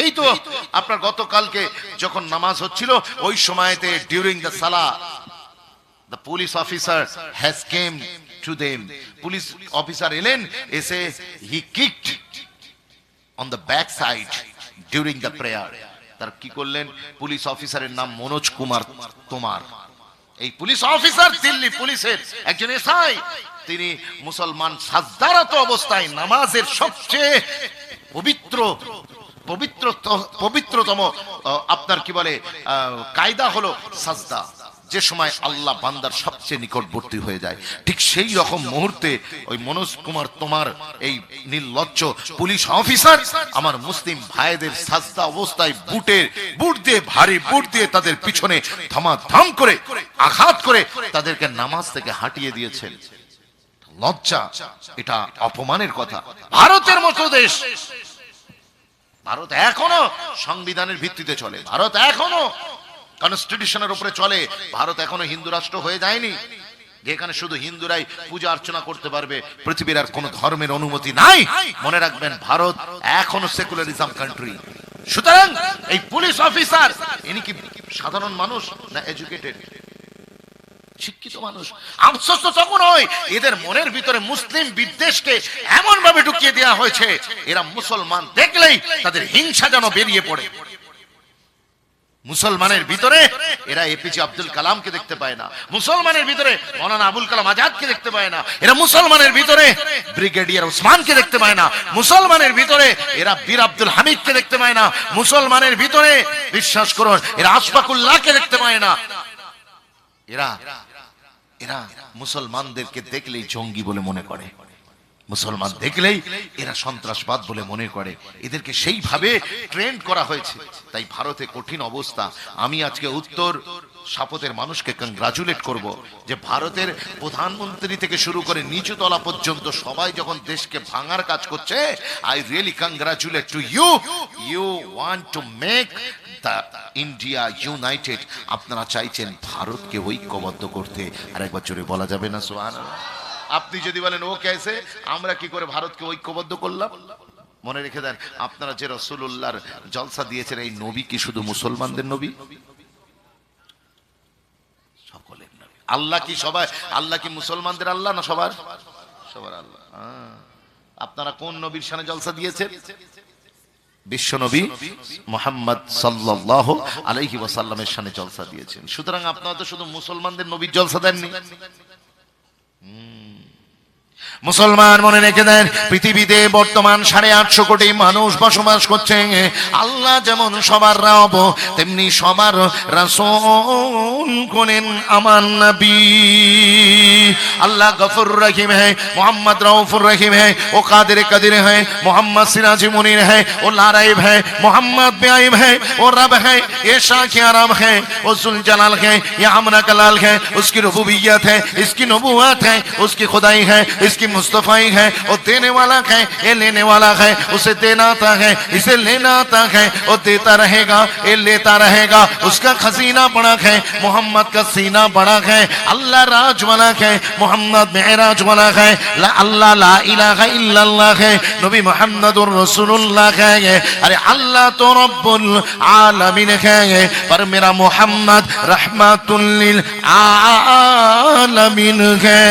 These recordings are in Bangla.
এই তো আপনার গতকালকে যখন নামাজ হচ্ছিল, ওই সময়তে ডিউরিং দ্য সালা the police officer has came to them police officer এলেন, এসে he kicked on the back side during the prayer তার কি করলেন? পুলিশ অফিসারের নাম মনোজ কুমার তোমার। এই পুলিশ অফিসার দিল্লি পুলিশের একজন এসআই। তিনি মুসলমান সাজদারত অবস্থায় নামাজের সবচেয়ে পবিত্র পবিত্র পবিত্রতম আপনার কি বলে কায়দা হলো সাজদা। যে সময় আল্লাহ বান্দার সবচেয়ে নিকটবর্তী হয়ে যায়। ঠিক সেই রকম মুহূর্তে ওই মনোজ কুমার তোমার এই নির্লজ্জ পুলিশ অফিসার, আমার মুসলিম ভাইদের সাজদা অবস্থায় বুটের, বুট দিয়ে ভারী বুট দিয়ে তাদের পিছনে ধমাধম করে, আঘাত করে তাদেরকে নামাজ থেকে হাঁটিয়ে দিয়েছেন। লজ্জা, এটা অপমানের কথা। ভারতের মতো দেশ ভারত এখনও সংবিধানের ভিত্তিতে চলে, ভারত এখনও কনস্টিটিউশনের উপরে চলে, ভারত এখনও হিন্দু রাষ্ট্র হয়ে যায়নি। যেখানে শুধু হিন্দুরাই পূজা অর্চনা করতে পারবে, পৃথিবীর আর কোন ধর্মের অনুমতি নাই। মনে রাখবেন, ভারত এখনও সেকুলারিজম কান্ট্রি সুতরাং এই পুলিশ অফিসার ইনি কি সাধারণ মানুষ না এডুকেটেড শিক্ষিত মানুষ। আফসোস তো তখন হয়, এদের মনের ভিতরে মুসলিম বিদ্বেষকে এমন ভাবে ঢুকিয়ে দেওয়া হয়েছে, এরা মুসলমান দেখলেই তাদের হিংসা যেন বেরিয়ে পড়ে। মুসলমানের ভিতরে এরা এপিজে আব্দুল কালামকে দেখতে পায় না, মুসলমানের ভিতরে মৌলানা আবুল কালাম আজাদকে দেখতে পায় না, এরা মুসলমানের ভিতরে ব্রিগেডিয়ার ওসমানকে দেখতে পায় না, মুসলমানের ভিতরে এরা বীর আব্দুল হামিদকে দেখতে পায় না, মুসলমানের ভিতরে, বিশ্বাস করুন, এরা আশফাকুল্লাহকে দেখতে পায় না। এরা এরা মুসলমানদেরকে দেখলেই জঙ্গি বলে মনে করে। মুসলমান দেখলেই এরা সন্ত্রাসবাদ বলে মনে করে। এদেরকে সেইভাবে ট্রেন্ড করা হয়েছে। তাই ভারতে কঠিন অবস্থা। আমি আজকে উত্তর সাপতের মানুষকে কংগ্রাচুলেট করব যে ভারতের প্রধানমন্ত্রী থেকে শুরু করে নিচু তলা পর্যন্ত সবাই যখন দেশকে ভাঙার কাজ করছে I really congratulate to you you want to make the India united আপনারা চাইছেন ভারতকে ঐক্যবদ্ধ করতে। আর একবার জোরে বলা যাবে না সোহান আপনি যদি বলেন ও কেসে আমরা কি করে ভারতকে ঐক্যবদ্ধ করলাম? মনে রেখে দেন, আপনারা যে রসুল্লাহর জলসা দিয়েছেন, এই নবী কি শুধু মুসলমানদের নবী? সকলের নবী। আল্লাহ কি সবাই আল্লাহ কি মুসলমানদের আল্লাহ না সবার? সবার আল্লাহ। আপনারা কোন নবীর সানে জলসা দিয়েছেন? বিশ্বনবী মোহাম্মদ সাল্লাহ আলাইহি ওয়াসাল্লামের সামনে জলসা দিয়েছেন। সুতরাং আপনারা তো শুধু মুসলমানদের নবীর জলসা দেননি। মুসলমান মনে রেখে দেন, পৃথিবীতে বর্তমান সাড়ে আটশো কোটি মানুষ বসবাস করছে। আল্লাহ যেমন সবার রব, তেমনি সবার রাসন করেন আমার নাবি। আল্লাহ গফর রাহিম হ্যাঁ মোহাম্মদ রউফুর রাহিম হ্যাঁ ও কাদের কাদের হ্যাঁ মোহাম্মদ সিরাজি মুনির হ্যাঁ ও লারাইব হ্যাঁ মোহাম্মদ বেআইব হ্যাঁ ও রব হ্যাঁ এ শাহ আরাম হ্যাঁ ও সুল জালাল হ্যাঁ ইয়া আমরা কলাল হ্যাঁ উসকি রবুবিয়ত হ্যাঁ ইসকি নবুয়াত হ্যাঁ উসকি খুদাই হ্যাঁ इसकी मुस्तफ़ाई है वो देने वाला है, ये लेने वाला है, उसे देना आता है, इसे लेना आता है वो देता रहेगा, ये लेता रहेगा। उसका खजीना बड़ा है, मोहम्मद का सीना बड़ा है, अल्लाह राज वाला है, मोहम्मद मेहराज वाला है अल्लाह ला इलाहा इल्लल्लाह है, नबी मोहम्मदुर रसूलुल्लाह है अरे अल्लाह तो रब्बुल आलमीन है पर मेरा मोहम्मद रहमतुल लिल आलमीन है।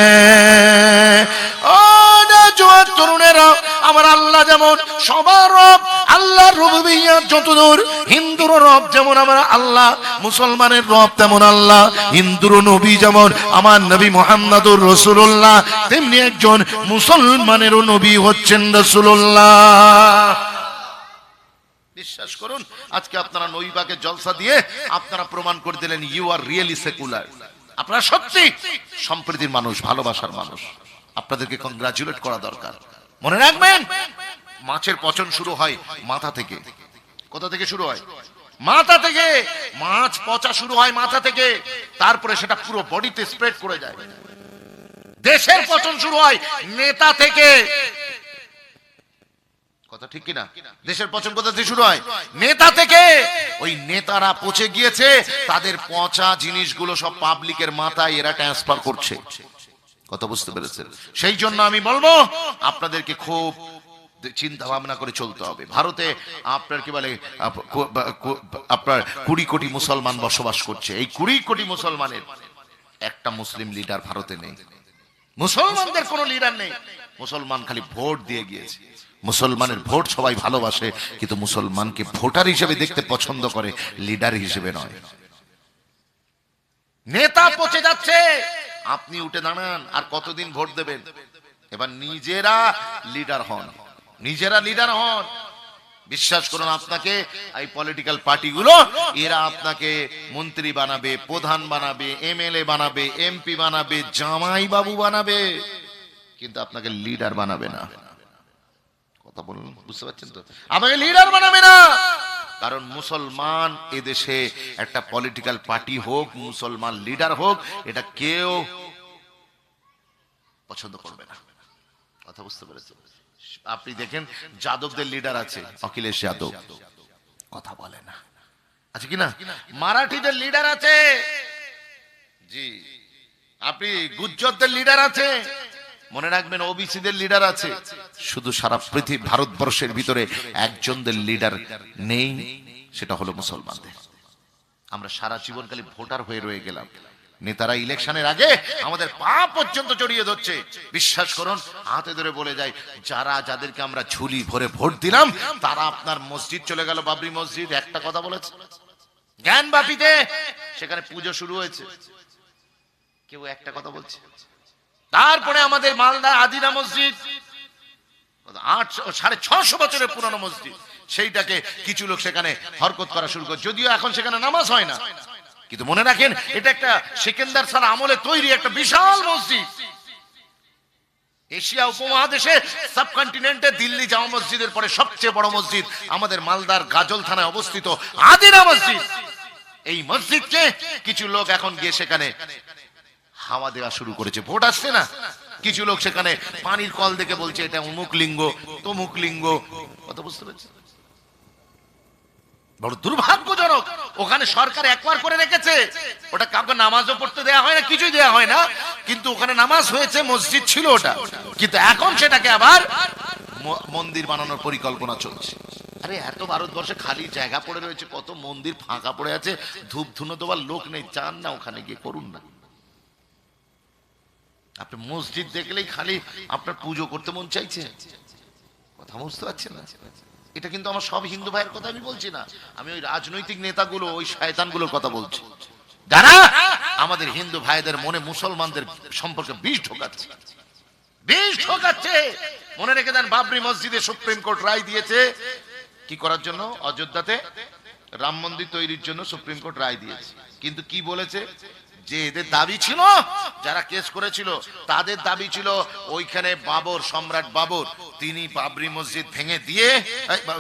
আল্লাহ যেমন সবার রব, আল্লাহর রুবুবিয়্যাত যতদূর হিন্দুর রব যেমন আমার আল্লাহ, মুসলমানের রব তেমন আল্লাহ হিন্দুর নবী যেমন আমার নবী মোহাম্মদুর রসুল্লাহ তেমনি একজন মুসলমানেরও নবী হচ্ছেন রসুল্লাহ বিশ্বাস করুন, আজকে আপনারা নইবাকে জলসা দিয়ে আপনারা প্রমাণ করে দিলেন ইউ আর রিয়েলি সেকুলার আপনারা সত্যি সম্প্রীতির মানুষ, ভালোবাসার মানুষ। আপনাদেরকে কংগ্রাচুলেট করা দরকার। মনে রাখবেন? মাছের পচন শুরু হয় মাথা থেকে। কোথা থেকে শুরু হয়? মাথা থেকে। মাছ পচা শুরু হয় মাথা থেকে। তারপরে সেটা পুরো বডিতে স্প্রেড করে যায়। দেশের পচন শুরু হয় নেতা থেকে। কথা ঠিক কিনা? দেশের পচন কোথা থেকে শুরু হয়? নেতা থেকে। ওই নেতারা পচে গিয়েছে, তাদের পচা জিনিসগুলো সব পাবলিকের মাথায় এরা ট্রান্সফার করছে। কথা বুঝতে পেরেছেন? সেই জন্য আমি বলব আপনাদেরকে খুব চিন্তা ভাবনা করে চলতে হবে। ভারতে আপনার কি বলে আপনার কুড়ি কোটি মুসলমান বসবাস করছে। এই কুড়ি কোটি মুসলমানের একটা মুসলিম লিডার ভারতে নেই। মুসলমানদের কোনো লিডার নেই। মুসলমান খালি ভোট দিয়ে গিয়েছে। মুসলমানের ভোট সবাই ভালোবাসে কিন্তু মুসলমানকে ভোটার হিসেবে দেখতে পছন্দ করে লিডার হিসেবে নয়। নেতা পচে যাচ্ছে। আপনি উঠে দাঁড়ান আর কতদিন ভোট দেবেন? এবার নিজেরা লিডার হন। নিজেরা লিডার হন। বিশ্বাস করুন আপনাকে এই পলিটিক্যাল পার্টিগুলো এরা আপনাকে মন্ত্রী বানাবে, প্রধান বানাবে এমএলএ বানাবে এমপি বানাবে জামাই বাবু বানাবে। কিন্তু আপনাকে লিডার বানাবে না। কথা বলুন, বুঝতে পারছেন তো? আমাকে লিডার বানাবে না। কারণ মুসলমান এদেশে একটা পলিটিক্যাল পার্টি হোক, মুসলমান লিডার হোক, এটা কেউ পছন্দ করবে না। কথা বুঝতে পেরেছেন আপনি দেখেন, যাদবদের লিডার আছে, অখিলেশ যাদব। কথা বলে না। আছে কি না? মারাঠিদের লিডার আছে। জি। আপনি গুজ্জরদের লিডার আছে। মনে রাখবেন ওবিসিদের লিডার আছে। শুধু সারা পৃথিবী, ভারতবর্ষের ভিতরে একজনদের লিডার নেই, সেটা হলো মুসলমানদের। আমরা সারা জীবন খালি ভোটার হয়ে রয়ে গেলাম। নেতারা ইলেকশনের আগে আমাদের পা পর্যন্ত জড়িয়ে ধরছে। বিশ্বাস করুন, হাতে ধরে বলে যায়, যারা যাদেরকে আমরা ঝুলি ভরে ভোট দিলাম, তারা আপনার মসজিদ চলে গেল, বাবরি মসজিদ, একটা কথা বলেছে। জ্ঞান বাপিতে, সেখানে পুজো শুরু হয়েছে। কেউ একটা কথা বলছে। তারপরে আমাদের মালদা আদিনা মসজিদ সাড়ে ছশো বছরের পুরানো মসজিদ। সেইটাকে কিছু লোক সেখানে হরকত করা নামাজ হয় না। কিন্তু বিশাল মসজিদ। এশিয়া উপমহাদেশে সাবকন্টিনেন্টে দিল্লি জামা মসজিদের পরে সবচেয়ে বড় মসজিদ আমাদের মালদার গাজল থানায় অবস্থিত আদিনা মসজিদ। এই মসজিদকে কিছু লোক এখন গিয়ে সেখানে হাওয়া দেওয়া শুরু করেছে। ভোট আসছে না। কিছু লোক সেখানে পানির কল দেখে বলছে, এটা অমুক লিঙ্গ, তমুক লিঙ্গ। কত বুঝতে পারছি বড় দুর্ভাগ্যজনক। ওখানে সরকার একবার করে রেখেছে। ওটা কাউকে নামাজও পড়তে দেওয়া হয় না, কিছুই দেওয়া হয় না। কিন্তু ওখানে নামাজ হয়েছে, মসজিদ ছিল ওটা। কিন্তু এখন সেটাকে আবার মন্দির বানানোর পরিকল্পনা চলছে। আরে, এত ভারতবর্ষে খালি জায়গা পড়ে রয়েছে, কত মন্দির ফাঁকা পড়ে আছে ধূপ ধুনো দেওয়ার লোক নেই। চান না ওখানে গিয়ে করুন না। আপনি মসজিদ দেখলেই খালি আপনার পুজো করতে মন চাইছে? কথা বুঝতে পারছেন না। এটা কিন্তু আমার সব হিন্দু ভাইয়ের কথা আমি বলছি না। আমি ওই রাজনৈতিক নেতাগুলো, ওই শয়তানগুলোর কথা বলছি। যারা আমাদের হিন্দু ভাইদের মনে মুসলমানদের সম্পর্কে বিষ ঢোকাচ্ছে। বিষ ঢোকাচ্ছে! মনে রেখে দেন, বাবরি মসজিদে সুপ্রিম কোর্ট রায় দিয়েছে। কি করার জন্য? অযোধ্যাতে রাম মন্দির তৈরির জন্য সুপ্রিম কোর্ট রায় দিয়েছে। কিন্তু কি বলেছে? যে এদের দাবি ছিল, যারা কেস করেছিল, তাদের দাবি ছিল, ওইখানে বাবর, সম্রাট বাবর, তিনি বাবরি মসজিদ ভেঙে দিয়ে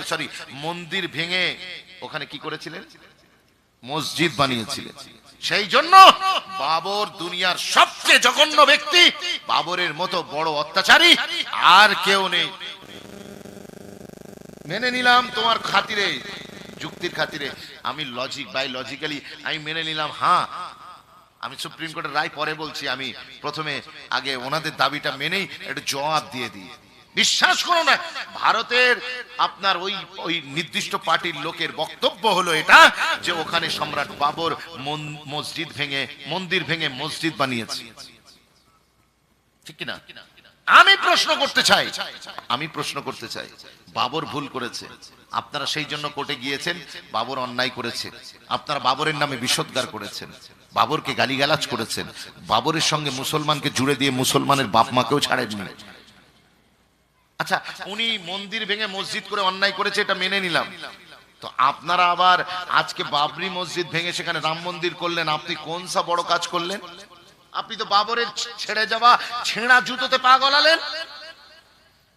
সরি মন্দির ভেঙে ওখানে কি করেছিলেন? মসজিদ বানিয়েছিলেন। সেই জন্য বাবর দুনিয়ার সবচেয়ে জঘন্য ব্যক্তি, বাবরের মতো বড় অত্যাচারী আর কেউ নেই। মেনে নিলাম তোমার খাতিরে, যুক্তির খাতিরে, আমি লজিক বাই লজিক্যালি আমি মেনে নিলাম হ্যাঁ আমি সুপ্রিম কোর্টের রায় পরে বলছি, আমি প্রথমে আগে ওনাদের দাবিটা মেনেই একটু জবাব দিয়ে দিই। বিশ্বাস করো না, ভারতের আপনার ওই ওই নির্দিষ্ট পার্টির লোকের বক্তব্য হলো এটা, যে ওখানে সম্রাট বাবর মসজিদ ভেঙে, মন্দির ভেঙে মসজিদ বানিয়েছে। ঠিক কিনা? আমি প্রশ্ন করতে চাই, আমি প্রশ্ন করতে চাই, বাবর ভুল করেছে। আপনারা সেই জন্য কোর্টে গিয়েছেন, বাবর অন্যায় করেছে। আপনারা বাবরের নামে বিষোদ্গার করেছেন। বাবরকে গালিগালাজ করেছেন। বাবরের সঙ্গে মুসলমানকে জুড়ে দিয়ে মুসলমানের বাপ মাকেও ছাড়েননি। আচ্ছা উনি মন্দির ভেঙে মসজিদ করে অন্যায় করেছে এটা মেনে নিলাম। তো আপনারা আবার আজকে বাবরি মসজিদ ভেঙে সেখানে রাম মন্দির করলেন, আপনি কোন সা বড় কাজ করলেন? আপনি তো বাবরের ছেড়ে যাওয়া ছেঁড়া জুতোতে পা গলালেন।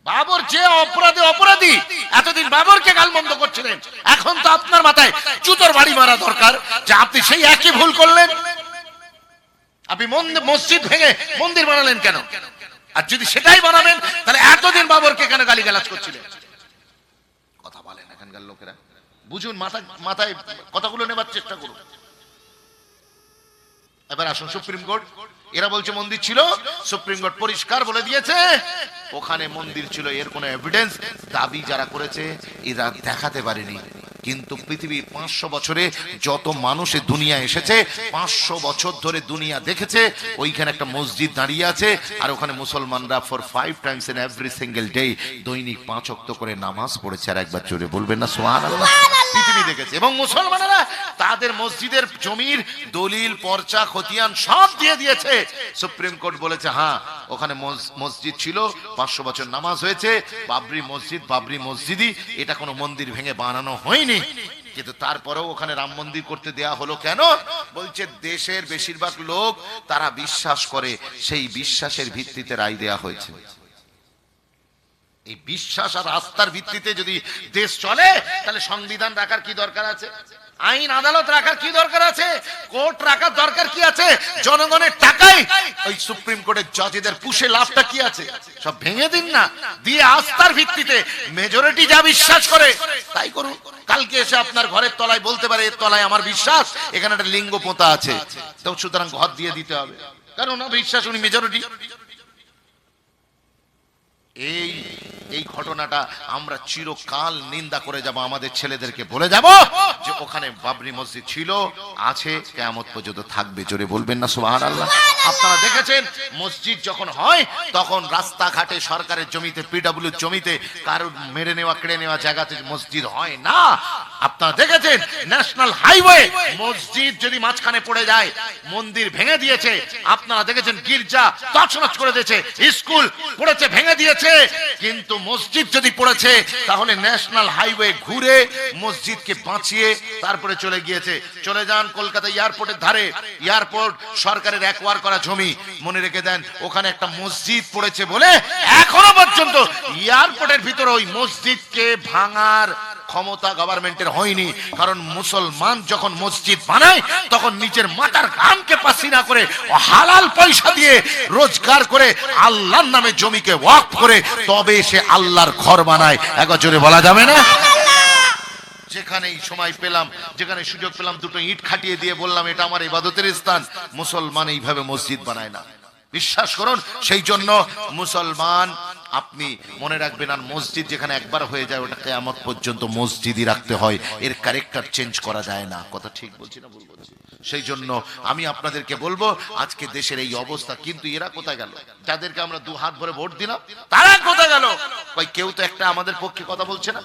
বাবর যে অপরাধে অপরাধী, এতদিন বাবরকে গালমন্দ করছিলেন। এখন তো আপনার মাথায় জুতোর বাড়ি মারা দরকার, যে আপনি সেই একই ভুল করলেন। আপনি মসজিদ ভেঙে মন্দির বানালেন কেন? আর যদি সেটাই বানাবেন, তাহলে এতদিন বাবরকে কেন গালিগালাজ করছিলেন? কথা বলেন এখানকার লোকেরা। বুঝুন মাথায় মাথায় কথাগুলো নেবার চেষ্টা করুন। এবার আসুন সুপ্রিম কোর্ট। এরা বলছে মন্দির ছিল, সুপ্রিম কোর্ট পরিষ্কার বলে দিয়েছে। ওখানে মন্দির ছিল, এর কোনো এভিডেন্স দাবি যারা করেছে, এরা দেখাতে পারেনি। কিন্তু পৃথিবী পাঁচশো বছরে যত মানুষ দুনিয়া এসেছে, পাঁচশো বছর ধরে দুনিয়া দেখেছে, ওইখানে একটা মসজিদ দাঁড়িয়ে আছে, আর ওখানে মুসলমানরা for five times in every single day দৈনিক পাঁচ অক্ত করে নামাজ পড়েছে। আর একবার জোরে বলবেন না সোহান পৃথিবী দেখেছে। এবং মুসলমানেরা তাদের মসজিদের জমির দলিল, পর্চা, খতিয়ান সব দিয়ে দিয়েছে। সুপ্রিম কোর্ট বলেছে হ্যাঁ ওখানে মসজিদ ছিল, পাঁচশো বছর নামাজ হয়েছে, বাবরি মসজিদ, বাবরি মসজিদই, এটা কোনো মন্দির ভেঙে বানানো হয়নি। কিন্তু তারপরেও ওখানে রাম মন্দির করতে দেয়া হলো কেন? বলছে, দেশের বেশিরভাগ লোক তারা বিশ্বাস করে, সেই বিশ্বাসের ভিত্তিতে রায় দেয়া হয়েছে। এই বিশ্বাস আর আস্থার ভিত্তিতে যদি দেশ চলে, তাহলে সংবিধান রাখার কি দরকার আছে? আইন আদালত রাখার কি দরকার আছে? কোর্ট রাখার দরকার কি আছে? জনগণের টাকায় ওই সুপ্রিম কোর্টের জজেদের পুষে লাভটা কি আছে? সব ভেঙে দিন না, দিয়ে আস্থার ভিত্তিতে মেজরিটি যা বিশ্বাস করে, তাই করুন। কালকে এসে আপনার ঘরের তলায় বলতে পারে, এর তলায় আমার বিশ্বাস, এখানে একটা লিঙ্গ পোতা আছে। তো সুতরাং ঘর দিয়ে দিতে হবে। কারণ ওনার বিশ্বাস, উনি মেজরিটি এই এই ঘটনাটা আমরা চিরকাল নিন্দা করে যাব আমাদের ছেলেদেরকে বলে যাব যে ওখানে বাবরি মসজিদ ছিল আছে কেমত পর্যন্ত থাকবে জোরে বলবেন না সুবাহ আল্লাহ আপনারা দেখেছেন মসজিদ যখন হয় তখন রাস্তাঘাটে সরকারের জমিতে পিডাব্লিউর জমিতে কারোর মেরে নেওয়া কেড়ে নেওয়া জায়গাতে মসজিদ হয় না। আপনারা দেখেছেন? ন্যাশনাল হাইওয়ে মসজিদ যদি মাঝখানে পড়ে যায়, মন্দির ভেঙে দিয়েছে। আপনারা দেখেছেন গির্জা তছনছ করে দিয়েছে, স্কুল পড়েছে, ভেঙে দিয়েছে। কিন্তু মসজিদ যদি পড়েছে, তাহলে ন্যাশনাল হাইওয়ে ঘুরে মসজিদকে বাঁচিয়ে তারপরে চলে গিয়েছে। চলে যান কলকাতা এয়ারপোর্টের ধারে। এয়ারপোর্ট সরকারের একওয়ার করা জমি। মনে রেখে দেন, ওখানে একটা মসজিদ পড়েছে বলে এখনও পর্যন্ত এয়ারপোর্টের ভিতরে ওই মসজিদকে ভাঙার ক্ষমতা গভর্নমেন্টের হয়নি। কারণ মুসলমান যখন মসজিদ বানায়, তখন নিজের মাথার ঘামকে পাসিনা করে হালাল পয়সা দিয়ে রোজগার করে আল্লাহর নামে জমিকে ওয়াক করে, তবে সে আল্লাহর ঘর বানায়। একবার জোরে বলা যাবে না? যেখানেই সময় পেলাম, যেখানে সুযোগ পেলাম, দুটো ইট খাটিয়ে দিয়ে বললাম, এটা আমার ইবাদতের স্থান। মুসলমান এইভাবে মসজিদ বানায় না। বিশ্বাস করুন, সেই জন্য মুসলমান আপনি মনে রাখবেন আর মসজিদ যেখানে একবার হয়ে যায় ওটা কেয়ামত পর্যন্ত মসজিদই রাখতে হয় এর ক্যারেক্টার চেঞ্জ করা যায় না কথা ঠিক বলছি না ভুল বলছি সেই জন্য আমি আপনাদেরকে বলবো আজকে দেশের এই অবস্থা কিন্তু এরা কোথায় গেল যাদেরকে আমরা দু হাত ভরে ভোট দিলাম তারা কোথায় গেল ভাই কেউ তো একটা আমাদের পক্ষে কথা বলছে না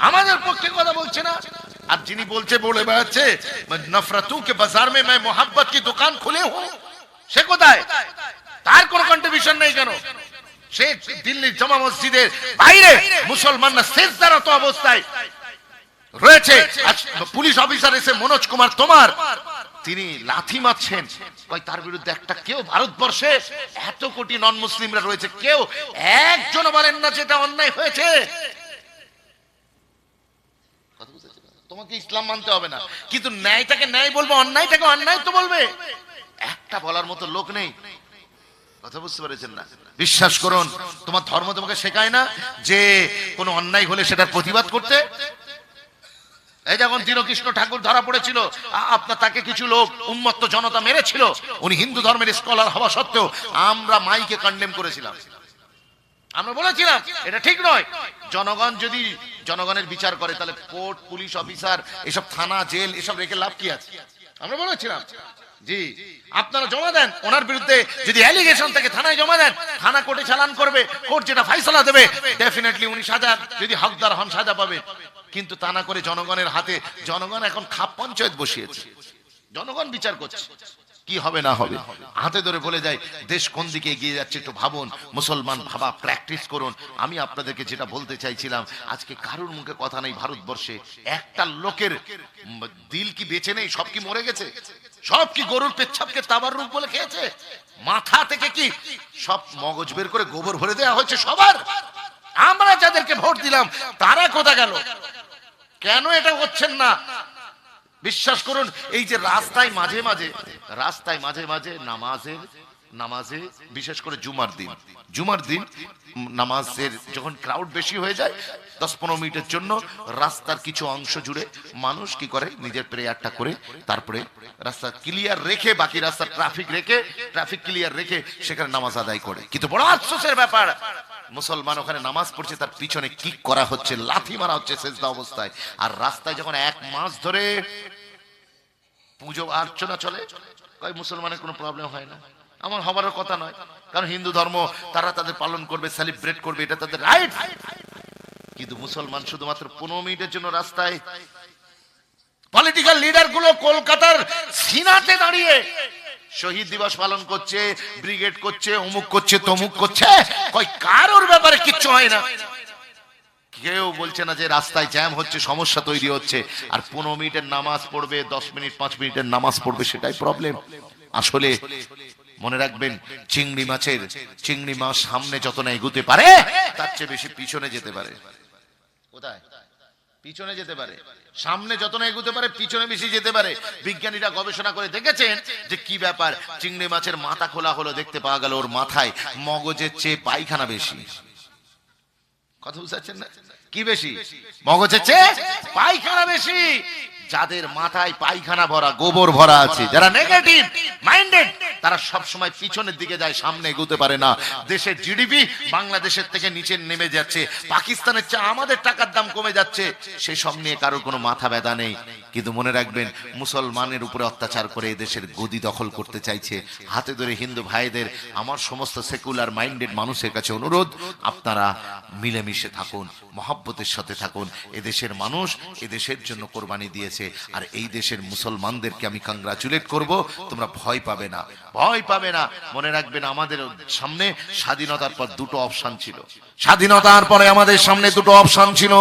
আমাদের পক্ষে কথা বলছে না আর যিনি বলছে বলে বেড়াচ্ছে নফরতু কে বাজার মে मैं मोहब्बत की दुकान खुले हूं সে কোথায় তার কোনো কন্ট্রিবিউশন নেই কেন সে দিল্লির জামা মসজিদের বাইরে মুসলমানরা শেষদারত অবস্থায় রয়েছে। পুলিশ অফিসার এসে মনোজ কুমার তোমার। তিনি লাথি মারছেন। তার বিরুদ্ধে একটা কেউ ভারতবর্ষে এত কোটি নন মুসলিমরা রয়েছে, কেউ একজন বলেন না যেটা অন্যায় হয়েছে? তোমাকে ইসলাম মানতে হবে না। কিন্তু ন্যায়টাকে ন্যায় বলব, অন্যায়টাকে অন্যায় তো বলবে। একটা বলার মতো লোক নেই। কথা বুঝতে পেরেছেন না? বিশ্বাস করুন, তোমার ধর্ম তোমাকে শেখায় না যে কোনো অন্যায় হলে সেটার প্রতিবাদ করতে? এই যখন দীনকৃষ্ণ ঠাকুর ধরা পড়েছিল আপনার তাকে কিছু লোক, উন্মত্ত জনতা মেরেছিল, উনি হিন্দু ধর্মের স্কলার হওয়া সত্ত্বেও আমরা মাইকে কন্ডেম করেছিলাম। আমরা বলেছিলাম, এটা ঠিক নয়। জনগণ যদি জনগণের বিচার করে, তাহলে কোর্ট, পুলিশ অফিসার, এসব থানা, জেল, এসব রেখে লাভ কি আছে? আমরা বলেছিলাম। জি, আপনারা জমা দেন, ওনার বিরুদ্ধে যদি অ্যালিগেশন থেকে, থানায় জমা দেন, থানা কোর্টে চালান করবে, কোর্ট যেটা ফাইসলা দেবে ডেফিনেটলি উনি সাজা, যদি হকদার হন, সাজা পাবে। কিন্তু তা না করে জনগণের হাতে, জনগণ এখন খাপ পঞ্চায়েত বসিয়েছে। জনগণ বিচার করছে। কি হবে, না হবে? হাতে ধরে বলে যায়, দেশ কোন দিকে এগিয়ে যাচ্ছে একটু ভাবুন, মুসলমান ভাবা প্র্যাকটিস করুন। আমি আপনাদেরকে যেটা বলতে চাইছিলাম, আজকে কারুর মুখে কথা নেই ভারতবর্ষে। একটা লোকের দিল কি বেঁচে নেই, সব কি মরে গেছে? সব কি গরুর পেচ্ছাপকে তাবার রূপ বলে খেয়েছে? মাথা থেকে কি সব মগজ বের করে গোবর ভরে দেওয়া হয়েছে সবার? আমরা যাদেরকে ভোট দিলাম, তারা কোথা গেল? কেন এটা হচ্ছেন না? বিশ্বাস করুন, এই যে রাস্তায় মাঝে মাঝে, রাস্তায় মাঝে মাঝে নামাজের, নামাজে বিশেষ করে জুমার দিন জুমার দিন নামাজের যখন ক্রাউড বেশি হয়ে যায় দশ পনেরো মিনিটের জন্য রাস্তার কিছু অংশ জুড়ে মানুষ কি করে? নিজের প্রেয়ারটা করে, তারপরে রাস্তা ক্লিয়ার রেখে, বাকি রাস্তা ট্রাফিক রেখে ট্রাফিক ক্লিয়ার রেখে সেখানে নামাজ আদায় করে। কিন্তু বড় আফসোসের ব্যাপার, মুসলমান ওখানে নামাজ পড়ছে, তার পিছনে কিক করা হচ্ছে? লাথি মারা হচ্ছে সেজদা অবস্থায়। আর রাস্তায় যখন এক মাস ধরে পুজো অর্চনা চলে, কয় মুসলমানের কোনো প্রবলেম হয় না? আমার হবারও কথা নয়। কারণ হিন্দু ধর্ম, তারা তাদের পালন করবে সেলিব্রেট করবে, এটা তাদের রাইট কিন্তু মুসলমান শুধুমাত্র পনেরো মিনিটের জন্য রাস্তায় পলিটিক্যাল লিডারগুলো কলকাতার সিনাতে দাঁড়িয়ে শহীদ দিবস পালন করছে ব্রিগেড করছে, অমুক করছে, তমুক করছে। কই, কারোর ব্যাপারে কিচ্ছু হয় না। কেউ বলছে না যে রাস্তায় জ্যাম হচ্ছে, সমস্যা তৈরি হচ্ছে। আর পনেরো মিনিটের নামাজ পড়বে, দশ মিনিট, পাঁচ মিনিটের নামাজ পড়বে, সেটাই প্রবলেম আসলে মনে রাখবেন, চিংড়ি মাছের, চিংড়ি মাছ সামনে যত না এগুতে পারে, তার চেয়ে বেশি পিছনে যেতে পারে। কোথায়? পিছনে যেতে পারে। সামনে যত না এগুতে পারে, পিছনে বেশি যেতে পারে। বিজ্ঞানীরা গবেষণা করে দেখেছেন যে কি ব্যাপার, চিংড়ি মাছের মাথা খোলা হলো দেখতে পাওয়া গেল ওর মাথায় মগজের চেয়ে পায়খানা বেশি। কথা বুঝতে পারছেন না? কি বেশি? মগজের চেয়ে পায়খানা বেশি। যাদের মাথায় পায়খানা ভরা, গোবর ভরা আছে, যারা নেগেটিভ মাইন্ডেড তারা সব সময় পিছনের দিকে যায়, সামনে এগোতে পারে না। দেশের জিডিপি বাংলাদেশের থেকে নিচে নেমে যাচ্ছে, পাকিস্তানের চেয়ে আমাদের টাকার দাম কমে যাচ্ছে সেই সব নিয়ে কারোর কোনো মাথা ব্যথা নেই। কিন্তু মনে রাখবেন, মুসলমানের উপরে অত্যাচার করে দেশের গদি দখল করতে চাইছে, হাতে ধরে হিন্দু ভাইদের, আমার সমস্ত সেকুলার মাইন্ডেড মানুষের কাছে অনুরোধ, আপনারা মিলেমিশে থাকুন, মহাব্বতের সাথে থাকুন এদেশের মানুষ এদেশের জন্য কোরবানি দিয়েছে। আর এই দেশের মুসলমানদেরকে আমি কংগ্রাচুলেট করব, তোমরা ভয় পাবে না। ভয় পাবে না। মনে রাখবেন আমাদের সামনে স্বাধীনতার পর দুটো অপশন ছিল। স্বাধীনতার পরে আমাদের সামনে দুটো অপশন ছিল।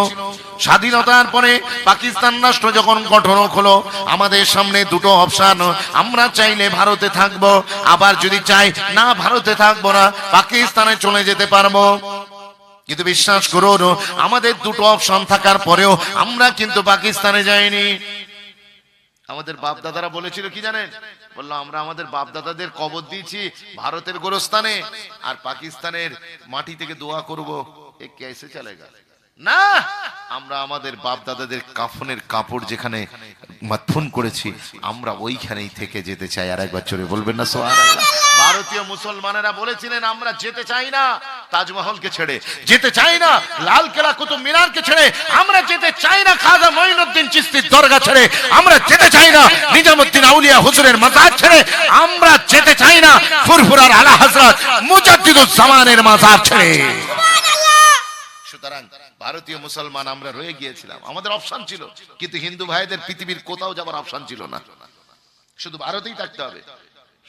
স্বাধীনতার পরে পাকিস্তান রাষ্ট্র যখন গঠন হলো, আমাদের সামনে দুটো অপশন আমরা চাইলে ভারতে থাকব, আবার যদি চাই না ভারতে থাকব না, পাকিস্তানে চলে যেতে পারব। কিন্তু বিশ্বাস করুন, আমাদের দুটো অপশন থাকার পরেও আমরা কিন্তু পাকিস্তানে যাইনি। আমাদের বাপ দাদারা বলেছিল কি জানেন? বলল, আমরা আমাদের বাপ দাদাদের কবর দিয়েছি ভারতের গোরস্থানে আর পাকিস্তানের মাটি থেকে দোয়া করব। এ কেসে গেল। না! আমরা আমাদের বাপ দাদাদের কাফনের কাপড় যেখানে মাথুন করেছি, আমরা ওইখানেই থেকে যেতে চাই। আর একবার চলে বলবেন না সোহান ভারতীয় মুসলমানেরা বলেছিলেন, আমরা যেতে চাই না, তাজমহলকে ছেড়ে। যেতে চাই না লাল কেলা কুতুব মিনারকে ছেড়ে। আমরা যেতে চাই না, খাজা মঈনুদ্দিন চিস্তির দরগা ছেড়ে। আমরা যেতে চাই না, নিজামুদ্দিন আউলিয়া হুজুরের মাজার ছেড়ে। আমরা যেতে চাই না, ফুরফুরার আলা হযরত মুজাদ্দিদুজ জামানের মাজার ছেড়ে। ভারতীয় মুসলমান আমরা রয়ে গিয়েছিলাম। আমাদের অপশন ছিল, কিন্তু হিন্দু ভাইদের পৃথিবীর কোথাও যাবার অপশন ছিল না। শুধু ভারতেই থাকতে হবে।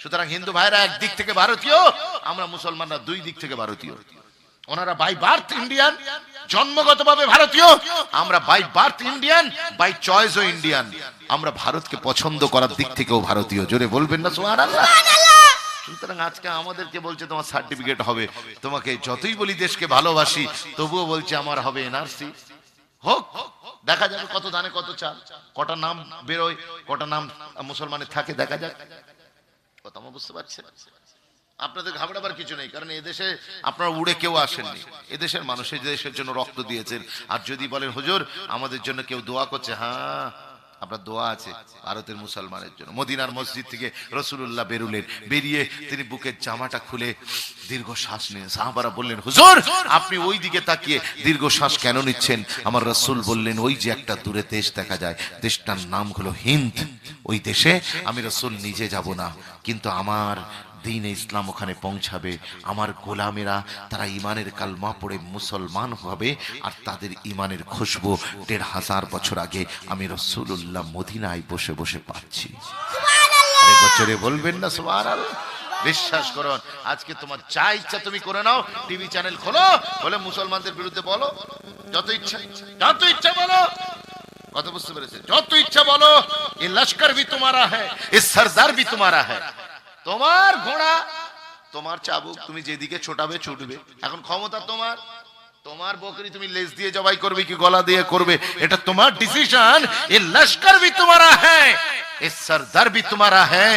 সুতরাং হিন্দু ভাইরা একদিক থেকে ভারতীয়, আমরা মুসলমানরা দুই দিক থেকে ভারতীয়। ওনারা বাই বার্থ ইন্ডিয়ান জন্মগতভাবে ভারতীয়, আমরা by birth Indian by choice O Indian আমরা ভারতকে পছন্দ করার দিক থেকেও ভারতীয়। জোরে বলবেন না সোহান আল্লাহ সুতরাং আজকে আমাদেরকে বলছে, তোমার সার্টিফিকেট হবে। তোমাকে যতই বলি দেশকে ভালোবাসি, তবুও বলছে আমার হবে এনআরসি হোক, দেখা যাবে কত দানে কত চাল। কটা নাম বেরোয়, কটা নাম মুসলমানের থাকে, দেখা যাক। কথা আমার বুঝতে পারছেন? আপনাদের ঘাবড়াবার কিছু নেই, কারণ এদেশে আপনারা উড়ে কেউ আসেননি। এদেশের মানুষ এই দেশের জন্য রক্ত দিয়েছেন। আর যদি বলেন, হুজুর, আমাদের জন্য কেউ দোয়া করছে হ্যাঁ আপনার দোয়া আছে ভারতের মুসলমানের জন্য। মদিনার মসজিদ থেকে রসুল্লাহ বেরুলেন। বেরিয়ে তিনি বুকের জামাটা খুলে দীর্ঘ শ্বাস নিলেন। সাহাবারা বললেন, হুজুর, আপনি ওই দিকে তাকিয়ে দীর্ঘ শ্বাস কেন নিচ্ছেন? আমার রসুল বললেন, ওই যে একটা দূরে দেশ দেখা যায়। দেশটার নাম হলো হিন্দ। ওই দেশে আমি রসুল নিজে যাব না। কিন্তু আমার দিন ইসলাম ওখানে পৌঁছাবে। আমার গোলামেরা তারা ইমানের কালমা পড়ে মুসলমান হবে আর তাদের ইমানের খুশবু দেড় হাজার বছর আগে আমি রসুল্লাহ মদিনায় বসে বসে পাচ্ছি। বছরে বলবেন না সুবহান বিশ্বাস করুন আজকে তোমার যা ইচ্ছা তুমি করে নাও টিভি চ্যানেল খোলো বলে মুসলমানদের বিরুদ্ধে বলো। যত ইচ্ছা যত ইচ্ছা বলো। কত বুঝতে পেরেছে যত ইচ্ছা বলো এ লস্কর ভি তোমারা হ্যাঁ এ সরদার ভি তোমারা হ্যাঁ তোমার ঘোড়া তোমার চাবুক তুমি যেদিকে ছোটাবে ছুটবে এখন ক্ষমতা তোমার তোমার বকরি তুমি লেজ দিয়ে জবাই করবে কি গলা দিয়ে করবে এটা তোমার ডিসিশন এ লস্কর भी तुम्हारा है ये सरदार भी तुम्हारा है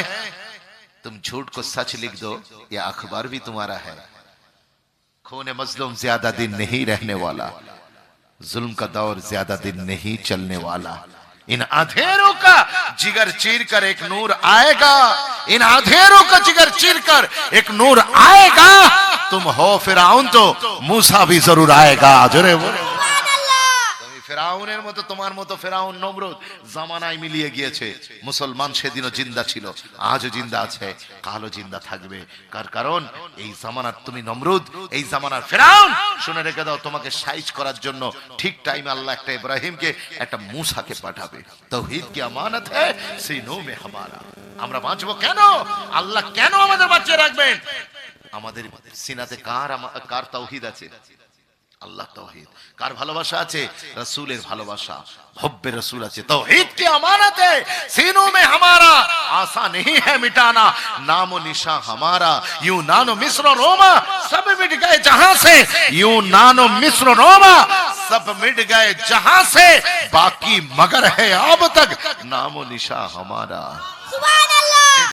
तुम झूठ को सच लिख दो ये अखबार भी तुम्हारा है खून मजलूम ज्यादा दिन नहीं रहने वाला जुल्म का दौर ज्यादा दिन नहीं चलने वाला इन अंधेरों का जिगर चीर कर एक नूर आएगा। इन अंधेरों का जिगर चीर कर एक नूर आएगा। तुम हो फिर तो मूसा भी ज़रूर आएगा। जरे बोले ফেরাউনের মতো, তোমার মতো ফেরাউন নমরুদ জামানায় মিলিয়ে গিয়েছে। মুসলমান সেদিনও জিন্দা ছিল, আজও জিন্দা আছে, কালও জিন্দা থাকবে। কার কারণ? এই জামানার তুমি নমরুদ, এই জামানার ফেরাউন। শুনে রেখে দাও, তোমাকে সাইজ করার জন্য ঠিক টাইমে আল্লাহ একটা ইব্রাহিমকে, একটা মুসাকে পাঠাবে। তৌহিদ কি আমানত হ্যায় সিনো মে হামারা আমরা বাঁচবো কেন? আল্লাহ কেন আমাদের বাঁচিয়ে রাখবেন? আমাদের সিনাতে কার কার তৌহিদ আছে? আল্লাহ তৌহিদ। কার ভালোবাসা আছে? রসুলের ভালোবাসা। ভব্য রসুল আছে। তৌহিদ কি আমানতে? সিনো মে হামারা, আশা নেই হ্যায় মিটানা। নাম ও নিশা হামারা। ইউনান ও মিশ্র রোমা, সব মিট গয়ে জহাঁ সে ইউনান ও মিশ্র রোমা, সব মিট গয়ে জহাঁ সে বাকি মগর হ্যায় আব তক, নাম নিশা হামারা।